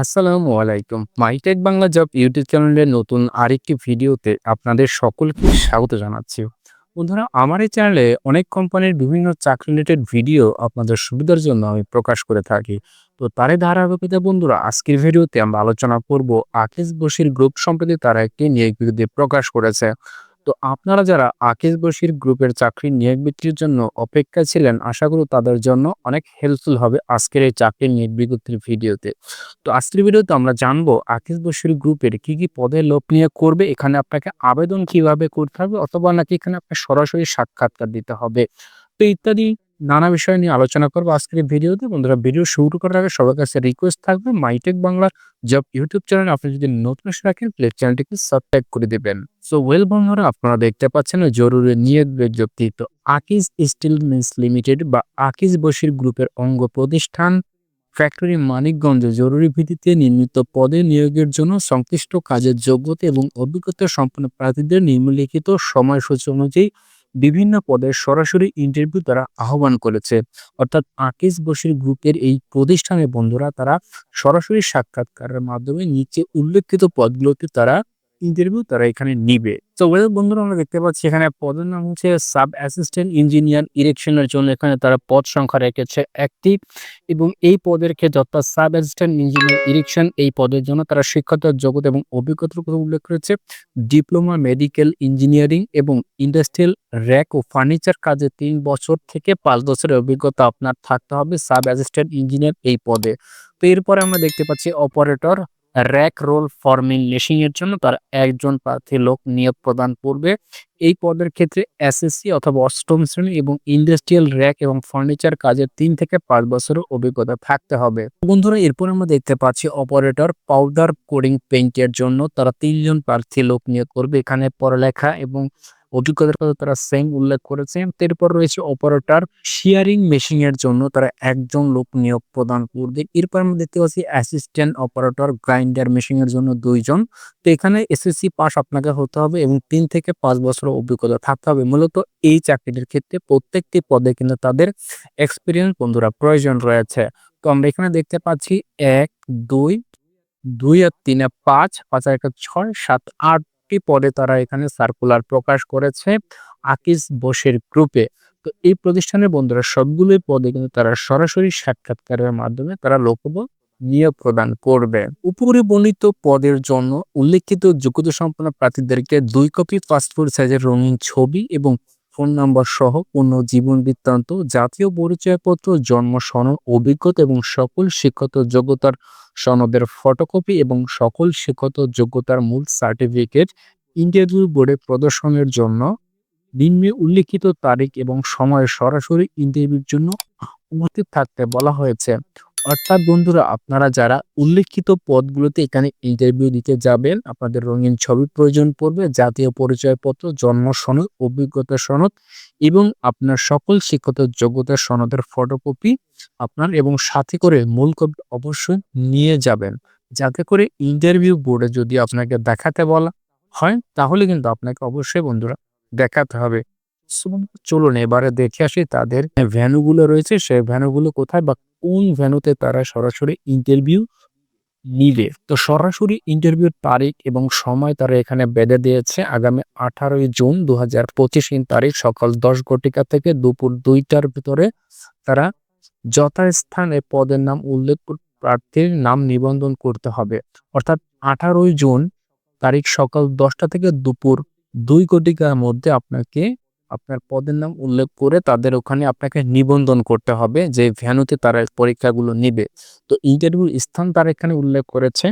আসসালামু আলাইকুম। MyTech Bangla job YouTube চ্যানেলের নতুন আরেকটি ভিডিওতে আপনাদের সকলকে স্বাগত জানাচ্ছি। বন্ধুরা, আমার এই চ্যানেলে অনেক কোম্পানির বিভিন্ন চাকরি রিলেটেড ভিডিও আপনাদের সুবিধার জন্য আমি প্রকাশ করে থাকি। তো তারই ধারাবাহিকতা বন্ধুরা, আজকের ভিডিওতে আমরা আলোচনা করব আকিস বশির গ্রুপ সম্প্রতি তারা একটি নিয়োগ বিরুদ্ধে প্রকাশ করেছে। তো আপনারা যারা আকেশ বসির গ্রুপের চাকরি নিয়োগ বিক্রির জন্য অপেক্ষা ছিলেন, আশা করি তাদের জন্য অনেক হেল্পফুল হবে আজকের এই চাকরির নিয়োগ বিজ্ঞপ্তির ভিডিওতে। তো আজকের ভিডিওতে আমরা জানব আকেশ বসির গ্রুপের কি কি পদে লোক নিয়োগ করবে, এখানে আপনাকে আবেদন কীভাবে করতে হবে, অথবা নাকি এখানে আপনাকে সরাসরি সাক্ষাৎকার দিতে হবে। তো ইত্যাদি নানা বিষয় নিয়ে আলোচনা করব আজকের এই ভিডিওতে। বন্ধুরা, ভিডিও শুরু করার আগে সবার কাছে রিকোয়েস্ট থাকবে মাইটেক বাংলার জব ইউটিউব চ্যানেল আপনি যদি নতুন এসে রাখেন প্লিজ চ্যানেলটিকে সাবস্ক্রাইব করে দেবেন। সো ওয়েল বন্ধুরা, আপনারা দেখতে পাচ্ছেন জরুরি নিয়োগ বিজ্ঞপ্তি। তো আকিজ স্টিল মিলস লিমিটেড বা আকিজ বশির গ্রুপের অঙ্গ প্রতিষ্ঠান ফ্যাক্টরি মানিকগঞ্জে জরুরি ভিত্তিতে নির্মিত পদে নিয়োগের জন্য সংশ্লিষ্ট কাজের যোগ্যতা এবং অভিজ্ঞতা সম্পন্ন প্রার্থীদের নিম্নলিখিত সময়সূচি অনুযায়ী বিভিন্ন পদের সরাসরি ইন্টারভিউ তারা আহ্বান করেছে। অর্থাৎ আকিস বসির গ্রুপের এই প্রতিষ্ঠানের বন্ধুরা তারা সরাসরি সাক্ষাৎকারের মাধ্যমে নিচে উল্লেখিত পদগুলোতে তারা ইন্টারভিউ তারা এখানে নিবে। তো ওয়েল বন্ধুরা, আমরা দেখতে পাচ্ছি এখানে পদের নাম হচ্ছে সাব অ্যাসিস্ট্যান্ট ইঞ্জিনিয়ার ইরেকশনের জন্য এখানে তারা পদ সংখ্যা রেখেছে একটি এবং এই পদের ক্ষেত্রে অর্থাৎ সাব অ্যাসিস্ট্যান্ট ইঞ্জিনিয়ার ইরেকশন এই পদের জন্য তারা শিক্ষাতার যোগ্যতা এবং অভিজ্ঞতার কথা উল্লেখ করেছে। ডিপ্লোমা মেডিকেল ইঞ্জিনিয়ারিং এবং ইন্ডাস্ট্রিয়াল র্যাক ও ফার্নিচার কাজে তিন বছর থেকে পাঁচ বছরের অভিজ্ঞতা আপনার থাকতে হবে সাব অ্যাসিস্ট্যান্ট ইঞ্জিনিয়ার এই পদে। তো এরপরে আমরা দেখতে পাচ্ছি operator rack roll forming machine এর জন্য তার একজন প্রার্থী লোক নিয়োগ প্রদান করবে। এই পদের ক্ষেত্রে এসএসসি অথবা অষ্টম শ্রেণি এবং ইন্ডাস্ট্রিয়াল র্যাক এবং ফার্নিচার কাজের তিন থেকে পাঁচ বছরের অভিজ্ঞতা থাকতে হবে। বন্ধুরা, এরপর আমরা দেখতে পাচ্ছি অপারেটর পাউডার কোডিং পেইন্টের জন্য তারা তিনজন প্রার্থী লোক নিয়োগ করবে। এখানে পড়ালেখা এবং অভিজ্ঞতার কথা তারা সেম উল্লেখ করেছে এরপর রয়েছে অপারেটর শেয়ারিং মেশিন এর জন্য তারা একজন লোক নিয়োগ প্রদান করবে। এরপর আমরা দেখতে পাচ্ছি অ্যাসিস্ট্যান্ট অপারেটর গ্রাইন্ডার মেশিন এর জন্য দুইজন। তো এখানে এসএসসি পাস আপনাকে হতে হবে এবং তিন থেকে পাঁচ বছর অভিজ্ঞতা থাকতে হবে। মূলত এই চাকরিটির ক্ষেত্রে প্রত্যেকটি পদে কিন্তু তাদের এক্সপিরিয়েন্স বন্ধুরা প্রয়োজন রয়েছে। তো আমরা এখানে দেখতে পাচ্ছি এক, দুই দুই আর তিনে পাঁচ পাঁচ আর একটা ছয়, সাত, আট একটি পদে তারা এখানে সার্কুলার প্রকাশ করেছে আকিস বোসের গ্রুপে তো এই প্রতিষ্ঠানের বন্ধুরা সবগুলোই পদে কিন্তু তারা সরাসরি সাক্ষাৎকারের মাধ্যমে তারা লোকবল নিয়োগ প্রদান করবে। উপরে বর্ণিত পদের জন্য উল্লেখিত যোগ্যতা সম্পন্ন প্রার্থীদেরকে দুই কপি পাসপোর্ট সাইজের রঙিন ছবি এবং ফোন নাম্বার সহ পূর্ণ জীবন বৃত্তান্ত, জাতীয় পরিচয়পত্র, জন্ম সনদ, অভিজ্ঞতা এবং সকল শিক্ষত যোগ্যতার সনদের ফটোকপি এবং সকল শিক্ষত যোগ্যতার মূল সার্টিফিকেট ইন্টারভিউ বোর্ডে প্রদর্শনের জন্য নিম্নে উল্লিখিত তারিখ এবং সময়ে সরাসরি ইন্টারভিউর জন্য উপস্থিত থাকতে বলা হয়েছে। অর্থাৎ বন্ধুরা, আপনারা যারা উল্লেখিত পদগুলোতে এখানে ইন্টারভিউ দিতে যাবেন, আপনাদের রঙিন ছবি প্রয়োজন পড়বে, জাতীয় পরিচয়পত্র, জন্ম সনদ, অভিজ্ঞতা সনদ এবং আপনার সকল শিক্ষত যোগ্যতার সনদের ফটোকপি আপনার এবং সাথে করে মূল কপি অবশ্যই নিয়ে যাবেন। যাতে করে ইন্টারভিউ বোর্ডে যদি আপনাকে দেখাতে বলা হয়, তাহলে কিন্তু আপনাকে অবশ্যই বন্ধুরা দেখাতে হবে। চলুন, এবারে দেখে আসি তাদের ভ্যানুগুলো রয়েছে, সেই ভ্যানুগুলো কোথায় বা কোন ভ্যানুতে তারা সরাসরি ইন্টারভিউ নিবে? তো সরাসরি ইন্টারভিউর তারিখ এবং সময় তারা এখানে বেঁধে দিয়েছে। আগামী আঠারোই জুন দু হাজার পঁচিশ তারিখ সকাল দশ ঘটিকা থেকে দুপুর দুইটার ভিতরে তারা যথাস্থানে পদের নাম উল্লেখ প্রার্থীর নাম নিবন্ধন করতে হবে। অর্থাৎ আঠারোই জুন তারিখ সকাল দশটা থেকে দুপুর দুই ঘটিকার মধ্যে আপনাকে আপনার পদের নাম উল্লেখ করে তাদের ওখানে আপনাকে নিবন্ধন করতে হবে যে ভ্যানুতে তারা পরীক্ষাগুলো নিবে। তো ইন্টারভিউ স্থান তারা এখানে উল্লেখ করেছে।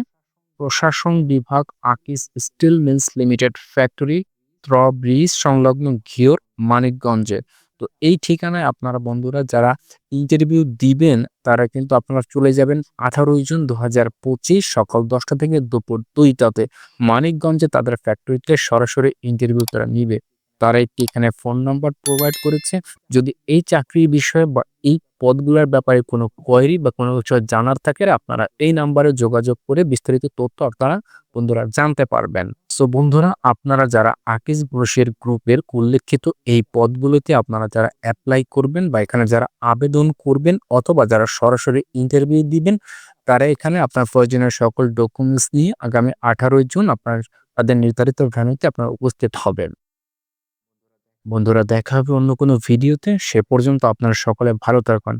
প্রশাসন বিভাগ Akij steel mills limited factory ত্র bridge সংলগ্ন ঘিওর, মানিকগঞ্জে। তো এই ঠিকানায় আপনারা বন্ধুরা যারা ইন্টারভিউ দিবেন, তারা কিন্তু আপনারা চলে যাবেন আঠারোই জুন দু হাজার পঁচিশ সকাল দশটা থেকে দুপুর দুইটাতে। মানিকগঞ্জে তাদের ফ্যাক্টরিতে সরাসরি ইন্টারভিউ তারা নিবে। তারা একটি এখানে ফোন নাম্বার প্রোভাইড করেছে। যদি এই চাকরির বিষয়ে বা এই পদগুলোর ব্যাপারে কোনো কোয়েরি বা কোনো কিছু জানার থাকে, আপনারা এই নাম্বারে যোগাযোগ করে বিস্তারিত তথ্য আপনারা বন্ধুরা জানতে পারবেন। সো বন্ধুরা, আপনারা যারা আকিস ব্রোশের গ্রুপের উল্লেখিত এই পদগুলোতে আপনারা যারা অ্যাপ্লাই করবেন বা এখানে যারা আবেদন করবেন অথবা যারা সরাসরি ইন্টারভিউ দিবেন, তারা এখানে আপনার প্রয়োজনীয় সকল ডকুমেন্টস নিয়ে আগামী আঠারোই জুন আপনার তাদের নির্ধারিত ভ্যানুতে আপনার উপস্থিত হবেন। বন্ধুরা, দেখা হবে অন্য কোনো ভিডিওতে। সে পর্যন্ত আপনারা সকলে ভালো থাকুন।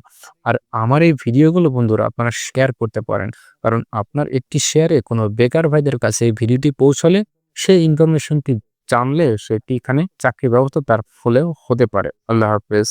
আর আমার এই ভিডিওগুলো বন্ধুরা, আপনারা শেয়ার করতে পারেন। কারণ আপনার একটি শেয়ারে কোনো বেকার ভাইদের কাছে এই ভিডিওটি পৌঁছলে সেই ইনফরমেশনটি জানলে সেটি এখানে চাকরি ব্যবস্থা তার ফলেও হতে পারে। আল্লাহ হাফেজ।